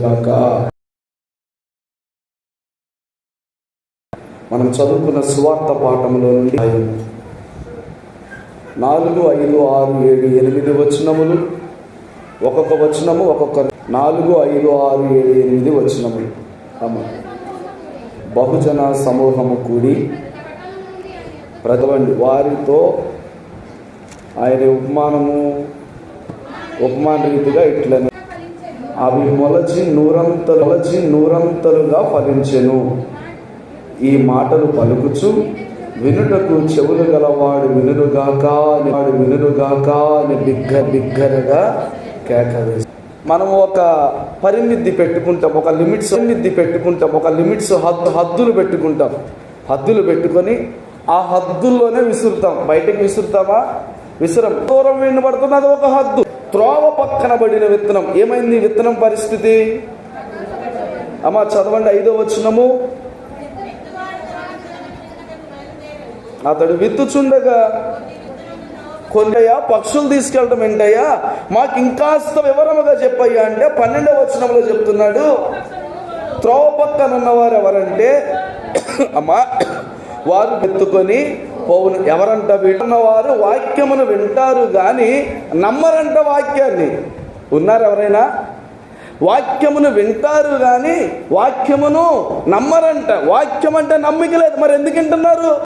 గాక మనం చదువుకున్న సువార్త పాఠంలో నుండి నాలుగు ఐదు ఆరు ఏడు ఎనిమిది వచనములు ఒక్కొక్క వచనము ఒక్కొక్క నాలుగు ఐదు ఆరు ఏడు ఎనిమిది వచనములు. అమ్మ బహుజన సమూహము కూడి ప్రజలండి వారితో ఆయన ఉపమానము ఉపమాన రీతిగా ఇట్లనే అవి మొలచి నూరంతలు మొలచి నూరంతలుగా ఫలించెను. ఈ మాటలు పలుకుచు వినుటకు చెవులు గలవాడు వినురుగాక వాడు వినురుగాక అని బిగ్గ బిగ్గరగా కేకవేసి. మనం ఒక పరిమితి పెట్టుకుంటాం ఒక లిమిట్స్ పరిమితి పెట్టుకుంటాం ఒక లిమిట్స్ హద్దు హద్దులు పెట్టుకుంటాం. హద్దులు పెట్టుకొని ఆ హద్దుల్లోనే విసురుతాం. బయటకు విసురుతామా? విసురం. దూరం వినబడుతున్నది ఒక హద్దు. త్రోవ పక్కన పడిన విత్తనం. ఏమైంది విత్తనం పరిస్థితి? అమ్మా చదవండి ఐదో వచ్చినము అతడు విత్తుచుండగా కొండయ్యా పక్షులు తీసుకెళ్ళటం ఏంటయ్యా? మాకు ఇంకాస్త వివరముగా చెప్పయ్యా అంటే పన్నెండవ వచనంలో చెప్తున్నాడు. త్రోవ పక్కన ఉన్నవారు ఎవరంటే అమ్మా వారు విత్తుకొని పోవును. ఎవరంట వింటున్నవారు వాక్యమును వింటారు కానీ నమ్మరంట వాక్యాన్ని. ఉన్నారు ఎవరైనా? వాక్యమును వింటారు కానీ వాక్యమును నమ్మరంట. వాక్యం అంటే నమ్మిక లేదు. మరి ఎందుకు వింటున్నారు?